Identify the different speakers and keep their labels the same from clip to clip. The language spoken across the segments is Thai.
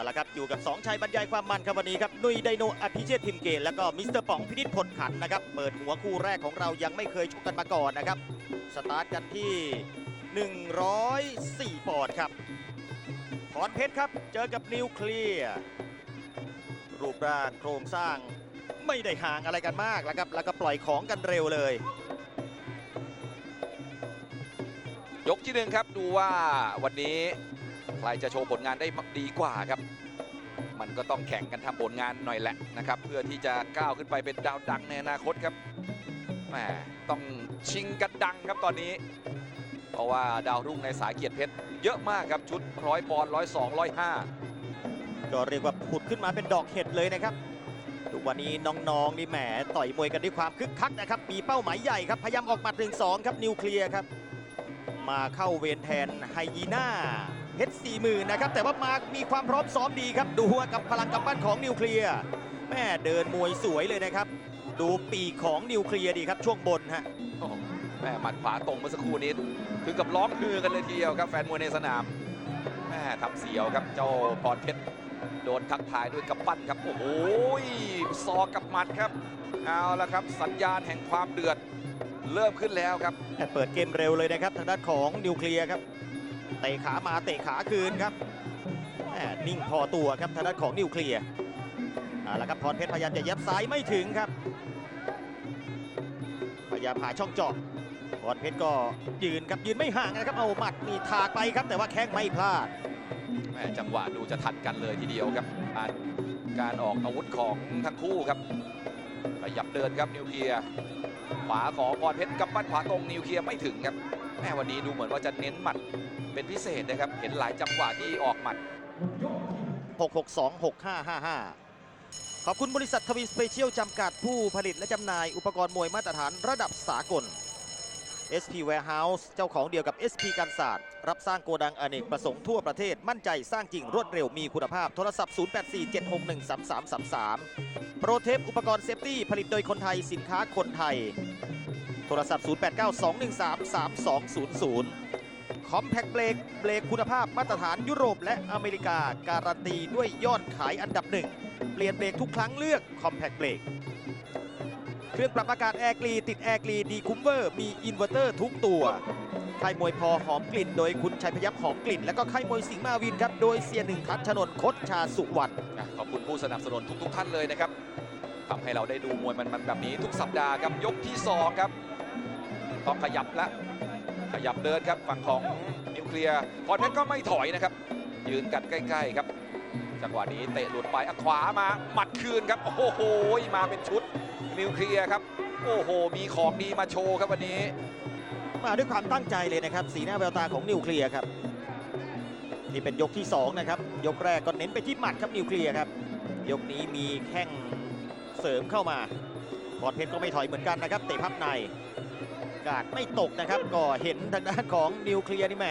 Speaker 1: เอาละครับอยู่กับ 2ชัยบรรยายความมันครับวันนี้ครับนุยไดโนอภิเชษฐ์พิมเกตแล้วก็มิสเตอร์ป๋องพินิจผลขันนะครับเปิดหัวคู่แรกของเรายังไม่เคยชกกันมาก่อนนะครับสตาร์ทกันที่ 104ปอนด์ครับพรเพชรครับเจอกับนิวเคลียร์รูปร่างโครงสร้างไม่ได้ห่างอะไรกันมากแล้วครับแล้วก็ปล่อยของกันเร็วเลย
Speaker 2: ยกที่หนึ่งครับดูว่าวันนี้ ใครจะโชว์ผลงานได้ดีกว่าครับ มันก็ต้องแข่งกันทำผลงานหน่อยแหละนะครับ เพื่อที่จะก้าวขึ้นไปเป็นดาวดังในอนาคตครับแหมต้องชิงกันดังครับตอนนี้ เพราะว่าดาวรุ่งในสายเกียรติเพชรเยอะมากครับชุดร้อยปอนร้อยสองร้อยห้า
Speaker 1: ก็เรียกว่าผุดขึ้นมาเป็นดอกเห็ดเลยนะครับทุกวันนี้น้องๆนี่แหมต่อยมวยกันด้วยความคึกคักนะครับ มีเป้าหมายใหญ่ครับ พยายามออกหมัดหนึ่งสองครับนิวเคลียร์ครับ มาเข้าเวรแทนไฮยีน่า เพชรสี่หมื่นนะครับแต่ว่ามามีความพร้อมซ้อมดีครับ ดูว่ากับพลังกำปั้นของนิวเคลียร์แม่เดินมวยสวยเลยนะครับ ดูปีกของนิวเคลียร์ดีครับช่วงบนฮะ
Speaker 2: โอ้โหแหมหมัดขวาตรงเมื่อสักครู่นี้ถึงกับร้องฮือกันเลยทีเดียวครับ แฟนมวยในสนามแหมทำเสียวครับเจ้าพรเพชรโดนทักทายด้วยกำปั้นครับ โอ้โหซอกกับหมัดครับเอาละครับ สัญญาณแห่งความเดือดเริ่มขึ้นแล้วครับ
Speaker 1: แต่เปิดเกมเร็วเลยนะครับทางด้านของนิวเคลียร์ครับ เตะขามาเตะขาคืนครับแม่นิ่งพอตัวครับทางด้านของนิวเคลียร์เอาละครับพรเพชรพยายามจะยับซ้ายไม่ถึงครับ พยายามหาช่องเจาะพรเพชรก็ยืนครับยืนไม่ห่างนะครับเอาหมัดนี่ถากไปครับ แต่ว่าแข้งไม่พลาด
Speaker 2: แม่จังหวะดูจะทัดกันเลยทีเดียวครับการการออกอาวุธของทั้งคู่ครับขยับเดินครับนิวเคลียร์ขวาของพรเพชรกำปั้นขวาตรงนิวเคลียร์ไม่ถึงครับแม่วันนี้ดูเหมือนว่าจะเน้นหมัด เป็นพิเศษนะครับ เห็นหลายจังหวะที่ออกหมัด
Speaker 1: 6626555 ขอบคุณบริษัททวีสเปเชียลจำกัดผู้ผลิตและจำหน่ายอุปกรณ์มวยมาตรฐานระดับสากล SP Warehouse เจ้าของเดียวกับ SP กันศาสตร์ รับสร้างโกดังอเนกประสงค์ทั่วประเทศมั่นใจสร้างจริงรวดเร็วมีคุณภาพ โทรศัพท์ 0847613333 โปรเทปอุปกรณ์เซฟตี้ผลิตโดยคนไทยสินค้าคนไทย โทรศัพท์ 0892133200 คอมแพคเบรกเบรกคุณภาพมาตรฐานยุโรปและอเมริกา การันตีด้วยยอดขายอันดับหนึ่ง เปลี่ยนเบรกทุกครั้งเลือกคอมแพคเบรกเครื่องปรับอากาศแอร์กรีติดแอร์กรีดีคูมเวอร์มีอินเวอร์เตอร์ทุกตัวค่ายมวยพอหอมกลิ่น โดยคุณชัยพยับหอมกลิ่น และก็ค่ายมวยสิงห์มาวินครับโดยเสียหนึ่งทัชชนนคดชาสุวรรณ
Speaker 2: อะขอบคุณผู้สนับสนุนทุก ๆ ท่านเลยนะครับทำให้เราได้ดูมวยมันๆแบบนี้ทุกสัปดาห์ครับยกที่ 2 ครับ ต้องขยับละ ขยับเดินครับฝั่งของนิวเคลียร์พรเพชรก็ไม่ถอยนะครับ ยืนกันใกล้ๆครับ จังหวะนี้เตะหลุดไปอขวามาหมัดคืนครับ โอ้โหมาเป็นชุดนิวเคลียร์ครับ โอ้โห มีของดีมาโชว์ครับวันนี้
Speaker 1: มาด้วยความตั้งใจเลยนะครับ สีหน้าแววตาของนิวเคลียร์ครับนี่เป็นยกที่ 2 นะครับ ยกแรกก็เน้นไปที่หมัดครับนิวเคลียร์ครับ ยกนี้มีแข้งเสริมเข้ามาพรเพชรก็ไม่ถอยเหมือนกันนะครับ เตะพับใน กาดไม่ตกนะครับ ก็เห็นทางด้านของนิวเคลียร์นี่แหม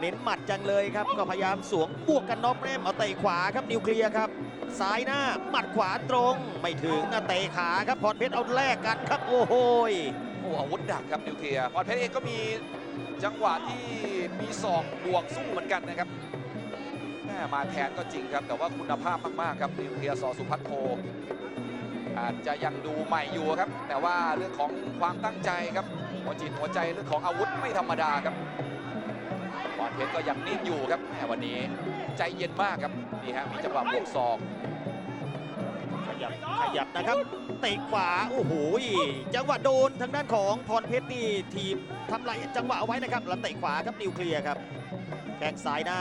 Speaker 1: เน้นหมัดจังเลยครับ ก็พยายามสวมบวกกันน็อกแรมเอาเตะขวาครับนิวเคลียร์ครับ ซ้ายหน้าหมัดขวาตรง ไม่ถึงอะเตะขาครับพรเพชรเอาแลกกันครับ โอ้โห
Speaker 2: โอ้อาวุธดักครับนิวเคลียร์พรเพชรเองก็มีจังหวะที่มีศอกบวกสู้เหมือนกันนะครับแม่มาแทนก็จริงครับ แต่ว่าคุณภาพมากๆครับนิวเคลียร์สอสุพัฒโพ อาจจะยังดูใหม่อยู่ครับ แต่ว่าเรื่องของความตั้งใจครับหัวจิตหัวใจเรื่องของอาวุธไม่ธรรมดาครับพรเพชรก็ยังนิ่งอยู่ครับแม่วันนี้ใจเย็นมากครับนี่ฮะมีจังหวะบวกศอก
Speaker 1: ขยับขยับนะครับเตะขวาโอ้โหจังหวะโดนทางด้านของพรเพชรนี่ทีมทำลายจังหวะเอาไว้นะครับแล้วเตะขวาครับนิวเคลียร์ครับ แข้งซ้ายหน้า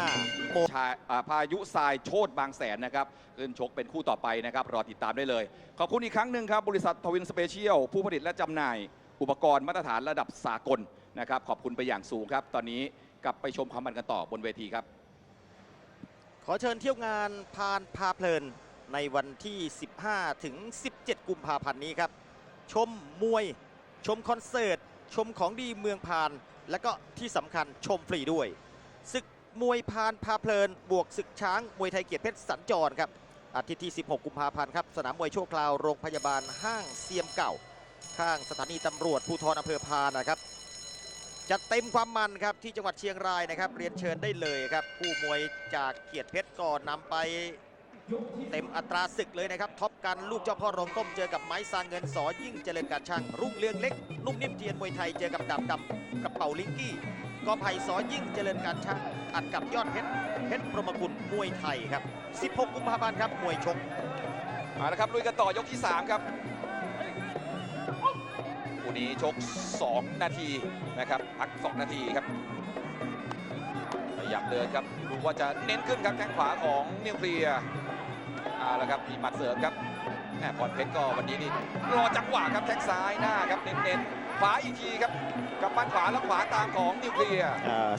Speaker 1: โม
Speaker 2: ชายอ่าพายุทรายโชดบางแสนนะครับขึ้นชกเป็นคู่ต่อไปนะครับ รอติดตามได้เลย ขอบคุณอีกครั้งหนึ่งครับ บริษัททวินสเปเชียล ผู้ผลิตและจำหน่าย อุปกรณ์มาตรฐานระดับสากลนะครับ ขอบคุณไปอย่างสูงครับ ตอนนี้กลับไปชมความมันกันต่อบนเวทีครับ
Speaker 1: ขอเชิญเที่ยวงานพานพาเพลินในวันที่ 15 ถึง 17 กุมภาพันธ์นี้ครับ ชมมวย ชมคอนเสิร์ต ชมของดีเมืองพาน และก็ที่สำคัญชมฟรีด้วยศึก มวยพานพาเพลิน บวกศึกช้าง มวยไทยเกียรติเพชรสัญจรครับอาทิตย์ที่ 16 กุมภาพันธ์ครับสนามมวยชั่วคราวโรงพยาบาลห้างเซียมเก่า ข้างสถานีตำรวจภูธรอำเภอพานนะครับจัดเต็มความมันครับที่จังหวัดเชียงรายนะครับ เรียนเชิญได้เลยครับผู้มวยจากเกียรติเพชรก็นำไปเต็มอัตราศึกเลยนะครับท็อปกันลูกเจ้าพ่อโรงต้มเจอกับไม้ซางเงินสอยิ่งเจริญการช่างรุ่งเรืองเล็ก นุ่มนิ่มเทียนมวยไทยเจอกับดำดำกับเป่าลิงกี้ กอไผ่สอยิ่งเจริญการช่างอัดกับยอดเพชรเพชรพรหมกุลมวยไทยครับ 16 กุมภาพันธ์ครับมวยชก
Speaker 2: มาแล้วครับลุยกันต่อยกที่ 3 ครับคู่นี้ชก 2 นาทีนะครับพัก 2 นาทีครับขยับเดินครับดูว่าจะเน้นขึ้นครับแข้งขวาของนิวเคลียร์เอาละครับมีหมัดเสริมครับแหมพรเพชรก็วันนี้นี่รอจังหวะครับแข้งซ้ายหน้าครับเน้นๆ ขวาอีกทีครับกับปั้นขวาแล้วขวาตามของนิวเคลียร์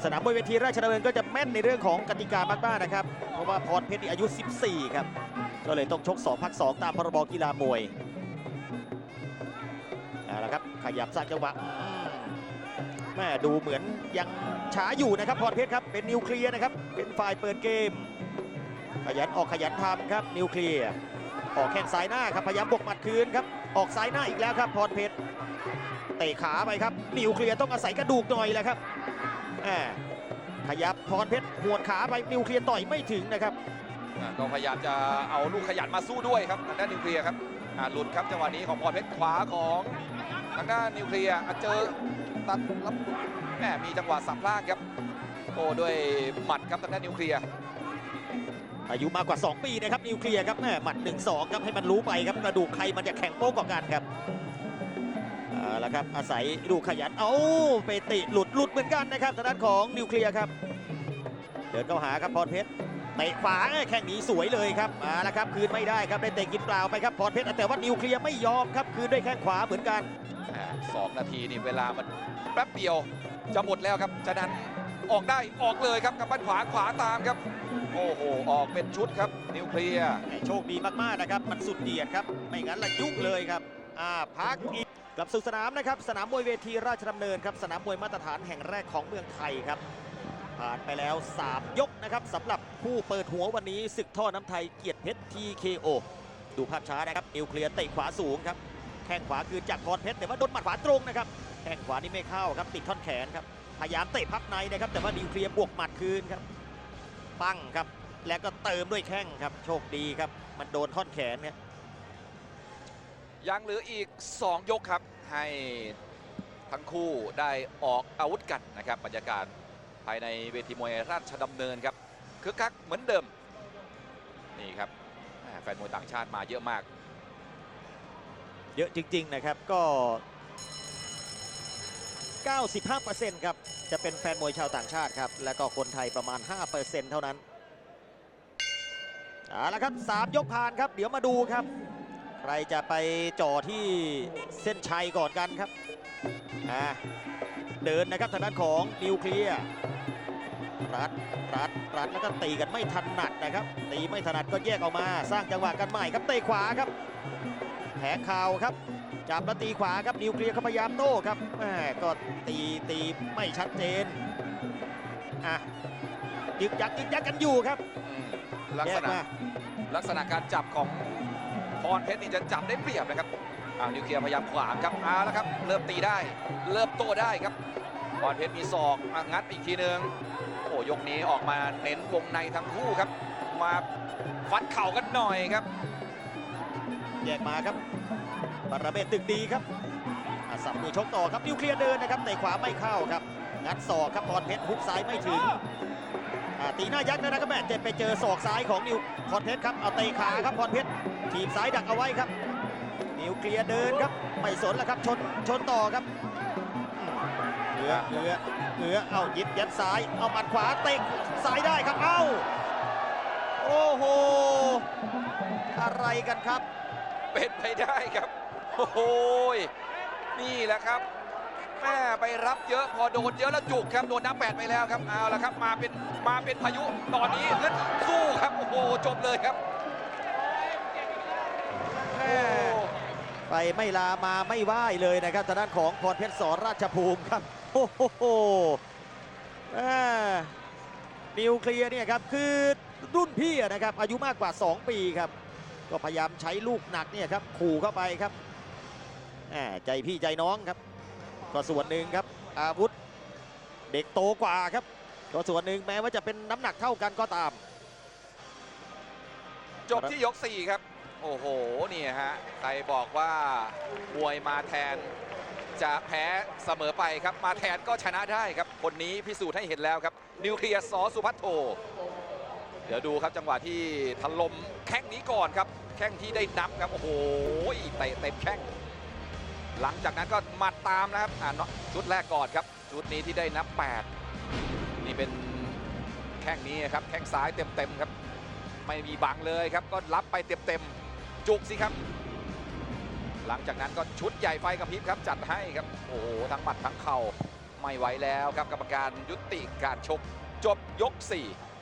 Speaker 1: สนามมวยเวทีราชดำเนินก็จะแม่นในเรื่องของกติกามากๆนะครับ เพราะว่าพรเพชรอายุ 14 ครับ ก็เลยต้องชก 2 พัก 2 ตามพรบกีฬามวยเอาละครับขยับสร้างจังหวะแม่ดูเหมือนยังช้าอยู่นะครับพรเพชรครับเป็นนิวเคลียร์นะครับเป็นฝ่ายเปิดเกม ขยันออกขยันทำครับนิวเคลียร์ออกแข้งซ้ายหน้าครับพยายามบกหมัดคืนครับออกซ้ายหน้าอีกแล้วครับพรเพชร เตะขาไปครับนิวเคลียร์ต้องอาศัยกระดูกหน่อยแหละครับอ่าขยับพรเพชรหวดขาไปนิวเคลียร์ต่อยไม่ถึงนะครับ
Speaker 2: อ่าก็พยายามจะเอาลูกขยันมาสู้ด้วยครับทางด้านนิวเคลียร์ครับอ่าหลุดครับจังหวะนี้ของพรเพชรขวาของทางด้านนิวเคลียร์อะเจอตัดรับแหมมีจังหวะสับล่างครับโอ้ด้วยหมัดครับทางด้านนิวเคลียร์
Speaker 1: อายุมากกว่า 2 ปีนะครับนิวเคลียร์ครับแม่หมัด 1-2 ครับให้มันรู้ไปครับกระดูกใครมันจะแข็งโป๊กกว่ากันครับ เอาละครับอาศัยลูกขยันเอาไปติหลุดหลุดเหมือนกันนะครับทางด้านของนิวเคลียร์ครับ เดินเข้าหาครับพรเพชรเตะขวาแข่งหนีสวยเลยครับมาแล้วครับคืนไม่ได้ครับได้เตะกินเปล่าไปครับพรเพชรแต่ว่านิวเคลียร์ไม่ยอมครับคืนด้วยแข้งขวาเหมือนกัน
Speaker 2: อ่าสองนาทีนี่เวลามันแป๊บเดียวจะหมดแล้วครับฉะนั้นออกได้ออกเลยครับกับปั้นขวาขวาตามครับ โอ้โหออกเป็นชุดครับ นิวเคลียร์
Speaker 1: โชคดีมากๆนะครับ มันสุดเดียดครับ ไม่งั้นละยุ่งเลยครับอ่าพักอีก กลับสู่สนามนะครับ สนามมวยเวทีราชดำเนินครับ สนามมวยมาตรฐานแห่งแรกของเมืองไทยครับ ผ่านไปแล้ว 3 ยกนะครับสำหรับผู้เปิดหัววันนี้ศึกท่อน้ำไทยเกียรติเพชร TKO ดูภาพช้านะครับนิวเคลียร์เตะขวาสูงครับแข้งขวาคือจากพรเพชรแต่ว่าโดนหมัดขวาตรงนะครับแข้งขวานี่ไม่เข้าครับติดท่อนแขนครับพยายามเตะพับในนะครับ แต่ว่านิวเคลียร์บวกหมัดคืนครับปั้งครับ แล้วก็เติมด้วยแข้งครับ โชคดีครับ มันโดนท่อนแขนเนี่ย
Speaker 2: ยังเหลืออีก 2 ยกครับ ให้ทั้งคู่ได้ออกอาวุธกันนะครับบรรยากาศภายในเวทีมวยราชดำเนินครับคึกคักเหมือนเดิม นี่ครับแฟนมวยต่างชาติมาเยอะมาก
Speaker 1: เยอะจริง ๆ นะครับก็ 95%ครับ จะเป็นแฟนมวยชาวต่างชาติครับ แล้วก็คนไทยประมาณ 5%เท่านั้นเอาละครับ 3 ยกผ่านครับ เดี๋ยวมาดูครับ ใครจะไปจ่อที่เส้นชัยก่อนกันครับอ่าเดินนะครับทางด้านของนิวเคลียร์รัดรัดรัดแล้วก็ตีกันไม่ถนัดนะครับ ตีไม่ถนัดก็แยกออกมา สร้างจังหวะกันใหม่ครับเตะขวาครับแผงข่าวครับจับแล้วตีขวาครับนิวเคลียร์เขาพยายามโต้ครับแหม่ก็ตีตีไม่ชัดเจนอะยึกยักยึกยักกันอยู่ครับ
Speaker 2: อืมลัก
Speaker 1: แย
Speaker 2: ษ
Speaker 1: ก
Speaker 2: ณะ
Speaker 1: มา
Speaker 2: ลักษณะการจับของ พรเพชรนี่จะจับได้เปรียบนะครับอ่านิวเคลียร์พยายามขวางครับเอาแล้วครับ เริ่มตีได้ เริ่มโตได้ครับพรเพชรมีศอกงัดอีกทีหนึ่งโอ้ยกนี้ออกมาเน้นวงในทั้งคู่ครับ มาฟัดเข่ากันหน่อยครับ
Speaker 1: แยกมาครับบาราเบตตึกดีครับสับมือชกต่อครับนิวเคลียร์เดินนะครับเตะขวาไม่เข้าครับงัดศอกครับพรเพชรฮุกซ้ายไม่ถึง ตีหน้ายักษ์นะครับแม่เจ็บไปเจอศอกซ้ายของนิวพรเพชรครับเอาเตะขาครับพรเพชรทีบซ้ายดักเอาไว้ครับ นิวเคลียร์เดินครับไม่สนแล้วครับชนชนต่อครับเหลือเหลือเหลือเอายิบยัดซ้ายเอาหมัดขวาเตะซ้ายได้ครับเอ้าโอ้โหอะไรกันครับ
Speaker 2: เป็นไปได้ครับ โอ้โหยนี่แหละครับ ไปรับเยอะพอโดนเยอะแล้วจุกครับโดนน้ำแปดไปแล้วครับเอาละครับมาเป็นมาเป็นพายุตอนนี้ฮึดสู้ครับโอ้โหจบเลยครับ
Speaker 1: แม่ไปไม่ลามาไม่ไหวเลยนะครับทางด้านของพรเพชรสอนราชภูมิครับโอ้โหแม่นิวเคลียร์เนี่ยครับคือรุ่นพี่นะครับอายุมากกว่า 2 ปีครับ ก็พยายามใช้ลูกหนักเนี่ยครับขู่เข้าไปครับแม่ใจพี่ใจน้องครับ ก็ส่วนหนึ่งครับ อาวุธเด็กโตกว่าครับ ก็ส่วนหนึ่งแม้ว่าจะเป็นน้ำหนักเท่ากันก็ตาม
Speaker 2: จบที่ยก 4 ครับ โอ้โหนี่ฮะใครบอกว่ามวยมาแทนจะแพ้เสมอไปครับ มาแทนก็ชนะได้ครับ คนนี้พิสูจน์ให้เห็นแล้วครับ นิวเคลียร์สอสุพัฒโท เดี๋ยวดูครับจังหวะที่ถล่มแข้งนี้ก่อนครับ แข้งที่ได้นับครับ โอ้โหเตะเต็มแข้ง หลังจากนั้นก็หมัดตามนะครับอ่าชุดแรกก่อนครับ ชุดนี้ที่ได้นับ 8 นี่เป็นแข้งนี้ครับ แข้งซ้ายเต็มๆครับ ไม่มีบังเลยครับ ก็รับไปเต็มๆ จุกสิครับ หลังจากนั้นก็ชุดใหญ่ไฟกระพริบครับ จัดให้ครับ โอ้โห ทั้งหมัดทั้งเข่าไม่ไหวแล้วครับกรรมการยุติการชกจบยก 4